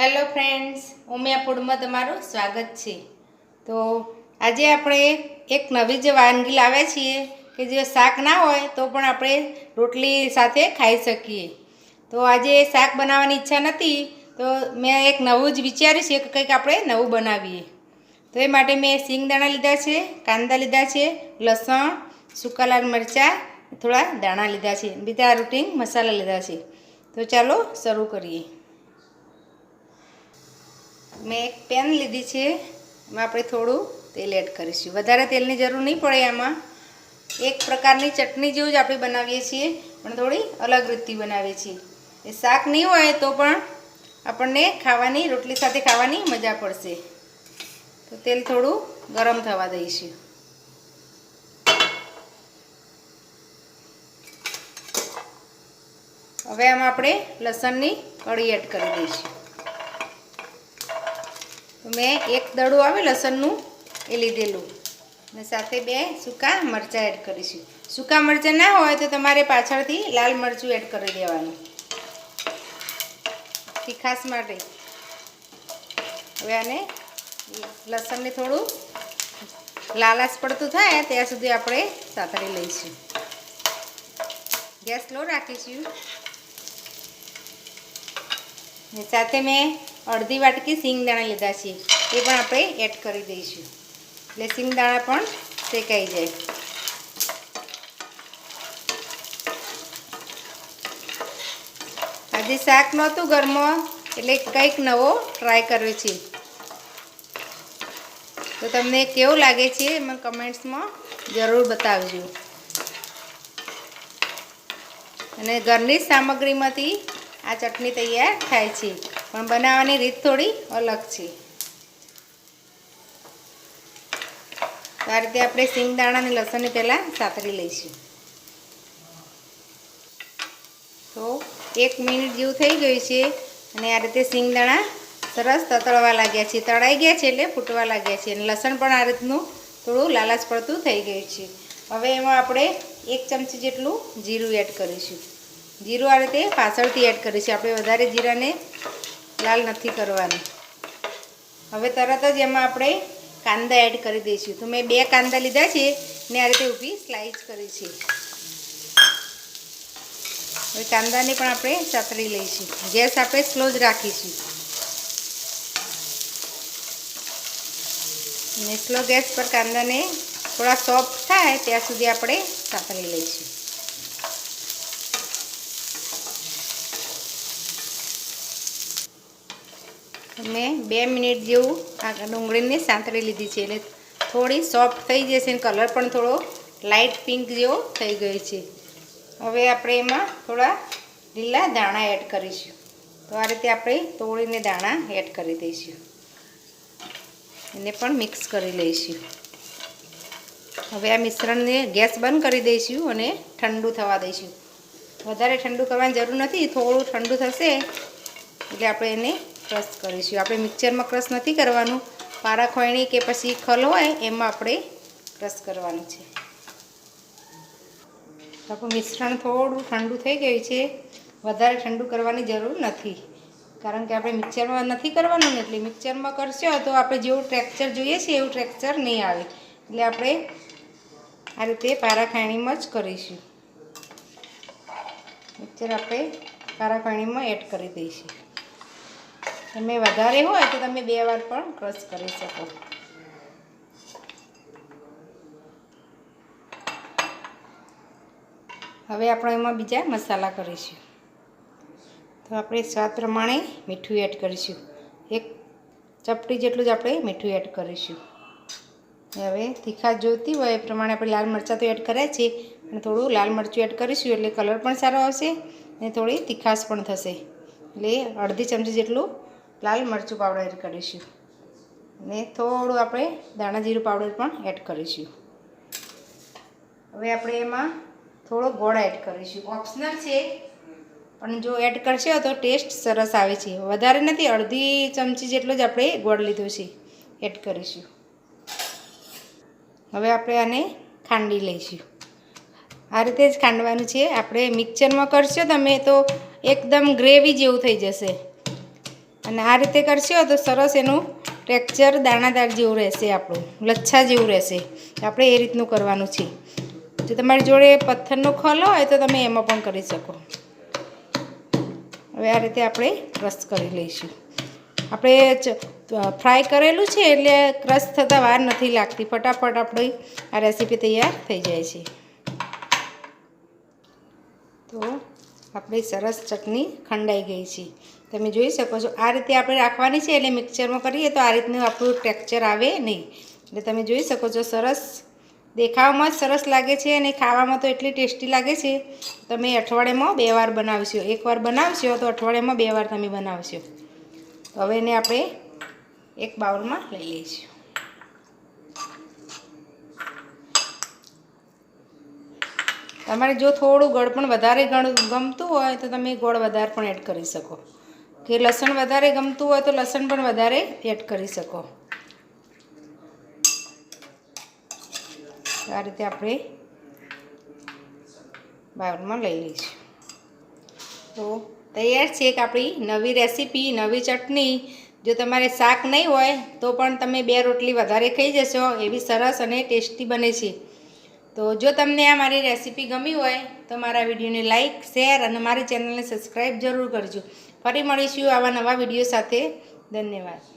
Hello friends, Umiya ફૂડમાં તમારું સ્વાગત છે. તો આજે આપણે એક નવી જે વાનગી લાવ્યા છીએ કે જે શાક ના હોય તો પણ આપણે રોટલી સાથે ખાઈ શકીએ. તો આજે શાક બનાવવાની ઈચ્છા નથી, તો મેં એક નવું જ વિચાર્યું છે કે કંઈક આપણે નવું બનાવીએ. તો એ માટે મેં સિંગદાણા લીધા છે, કાંદા લીધા છે, લસણ, સૂકા લાલ મરચાં, થોડા દાણા લીધા છે, બીજા રૂટીન મસાલા લીધા છે. તો ચાલો શરૂ કરીએ. મેં એક પેન લીધી છે. એમાં આપણે થોડું તેલ એડ કરીશું. વધારે તેલની જરૂર નહીં પડે એમાં એક પ્રકારની ચટણી જેવું જ આપણે બનાવીએ છીએ, પણ થોડી અલગ રીતથી બનાવીએ છીએ. એ શાક નહીં હોય તો પણ આપણને ખાવાની, રોટલી સાથે ખાવાની મજા પડશે. તો તેલ થોડું ગરમ થવા દઈશું. હવે આમાં આપણે લસણની કળી એડ કરી દઈશું. મેં એક દડું આવે લસણનું, એ લીધેલું. અને સાથે બે સૂકા મરચાં એડ કરીશું. સૂકા મરચાં ના હોય તો તમારે પાછળથી લાલ મરચું એડ કરી દેવાનું. તીખાસ માટે. હવે આને લસણને થોડું લાલાશ પડતું થાય ત્યાં સુધી આપણે સાથળી લઈશું. ગેસ લો રાખીશું. સાથે મેં અડધી વાટકી સિંગદાણા લીધા છે. એ પણ આપણે એડ કરી દઈશું. એટલે સિંગદાણા પણ શેકાઈ જાય. આજે શાક નહોતું ઘરમાં, એટલે કંઈક નવો ટ્રાય કર્યો છે. તો તમને કેવું લાગે છે એમાં કમેન્ટ્સમાં જરૂર બતાવજો. અને ઘરની સામગ્રીમાંથી આ ચટણી તૈયાર થાય છે. પણ બનાવવાની રીત થોડી અલગ છે. તો આ રીતે આપણે સિંગદાણા અને લસણને પહેલાં સાતરી લઈશું. તો એક મિનિટ જેવું થઈ ગયું છે અને આ રીતે સિંગદાણા સરસ તતળવા લાગ્યા છે. તળાઈ ગયા છે એટલે ફૂટવા લાગ્યા છે અને લસણ પણ આ રીતનું થોડું લાલાશ પડતું થઈ ગયું છે. હવે એમાં આપણે એક ચમચી જેટલું જીરું એડ કરીશું. જીરું આ રીતે પાછળથી એડ કરીશું. આપણે વધારે જીરાને લાલ નથી કરવાની. હવે તરત જ એમાં આપણે કાંદા એડ કરી દઈશું. તો મેં બે કાંદા લીધા છે, ને આ રીતે ઊભી સ્લાઇસ કરી છે. હવે કાંદાને પણ આપણે ચતરી લઈશું. ગેસ આપણે સ્લો જ રાખીશું. ને સ્લો ગેસ પર કાંદાને થોડા સોફ્ટ થાય, ત્યાં સુધી આપણે સાતરી લઈશું. મેં બે મિનિટ જેવું આ ડુંગળીને સાંતળી લીધી છે. એટલે થોડી સોફ્ટ થઈ જશે અને કલર પણ થોડો લાઇટ પિંક જેવો થઈ ગયો છે. હવે આપણે એમાં થોડા લીલા દાણા એડ કરીશું. તો આ રીતે આપણે તોડીને દાણા એડ કરી દઈશું. એને પણ મિક્સ કરી લઈશું. હવે આ મિશ્રણને ગેસ બંધ કરી દઈશું અને ઠંડુ થવા દઈશું. વધારે ઠંડુ કરવાની જરૂર નથી, થોડું ઠંડુ થશે એટલે આપણે એને ક્રશ કરીશું. આપણે મિક્સરમાં ક્રશ નથી કરવાનું. પારા ખોયણી કે પછી ખલ હોય, એમાં આપણે ક્રશ કરવાનું છે. આપણું મિશ્રણ થોડું ઠંડુ થઈ ગયું છે. વધારે ઠંડુ કરવાની જરૂર નથી. કારણ કે આપણે મિક્સરમાં નથી કરવાનું ને એટલે મિક્સરમાં કરશો તો આપણે જેવું ટેક્સચર જોઈએ છે, એવું ટેક્સચર નહીં આવે. એટલે આપણે આ રીતે પારા ખાણીમાં જ કરીશું. મિક્સર આપણે પારા ખાણીમાં એડ કરી દઈશું. તમે વધારે હોય તો તમે બે વાર પણ ક્રશ કરી શકો. હવે આપણે એમાં બીજા મસાલા કરીશું. તો આપણે સ્વાદ પ્રમાણે મીઠું એડ કરીશું. એક ચપટી જેટલું જ આપણે મીઠું એડ કરીશું. હવે તીખાશ જોઈતી હોય એ પ્રમાણે આપણે લાલ મરચાં તો એડ કર્યા છે અને થોડું લાલ મરચું એડ કરીશું એટલે કલર પણ સારો આવશે અને થોડી તીખાશ પણ થશે. એટલે અડધી ચમચી જેટલું લાલ મરચું પાવડર એડ કરીશું. અને થોડું આપણે દાણા જીરું પાવડર પણ એડ કરીશું. હવે આપણે એમાં થોડો ગોળ એડ કરીશું. ઓપ્શનલ છે, પણ જો એડ કરશો તો ટેસ્ટ સરસ આવે છે. વધારે નથી, અડધી ચમચી જેટલો જ આપણે ગોળ લીધો છે, એડ કરીશું. હવે આપણે આને ખાંડી લઈશું. આ રીતે જ ખાંડવાનું છે. આપણે મિક્સરમાં કરશો તમે તો એકદમ ગ્રેવી જેવું થઈ જશે. અને આ રીતે કરશો તો સરસ એનું ટેક્સચર દાણાદાર જેવું રહેશે આપણું, લચ્છા જેવું રહેશે. આપણે એ રીતનું કરવાનું છે. જો તમારી જોડે પથ્થરનો ખોલો હોય તો તમે એમાં પણ કરી શકો. હવે આ રીતે આપણે ક્રશ કરી લઈશું. આપણે ફ્રાય કરેલું છે એટલે ક્રશ થતાં વાર નથી લાગતી. ફટાફટ આપણી આ રેસીપી તૈયાર થઈ જાય છે. તો આપણી સરસ ચટણી ખંડાઈ ગઈ છે. તમે જોઈ શકો છો. આ રીતે આપણે રાખવાની છે એટલે મિક્સરમાં કરીએ તો આ રીતનું આપણું ટેક્ચર આવે નહીં. એટલે તમે જોઈ શકો છો સરસ. દેખાવમાં સરસ લાગે છે અને ખાવામાં તો એટલી ટેસ્ટી લાગે છે. તમે અઠવાડિયામાં બે વાર બનાવશો. એકવાર બનાવશો તો અઠવાડિયામાં બે વાર તમે બનાવશો. હવે એને આપણે એક બાઉલમાં લઈ લઈશું. તમારે જો થોડું ગળ પણ વધારે ગણ, ગમતું હોય તો તમે ગોળ વધારે પણ એડ કરી શકો. કે લસણ વધારે ગમતું હોય તો લસણ પણ વધારે એડ કરી શકો. આ રીતે આપણે બાઉલમાં લઈ લઈશું. તો તૈયાર છે એક આપણી નવી રેસીપી, નવી ચટણી. જો તમારે શાક નહીં હોય તો પણ તમે બે રોટલી વધારે ખાઈ જશો, એવી સરસ અને ટેસ્ટી બને છે. તો જો તમને આ મારી રેસીપી ગમી હોય તો મારા વિડીયોને લાઇક શેર અને મારી ચેનલને સબસ્ક્રાઈબ જરૂર કરજો. ફરી મળીશું આવા નવા વીડિયો સાથે. ધન્યવાદ.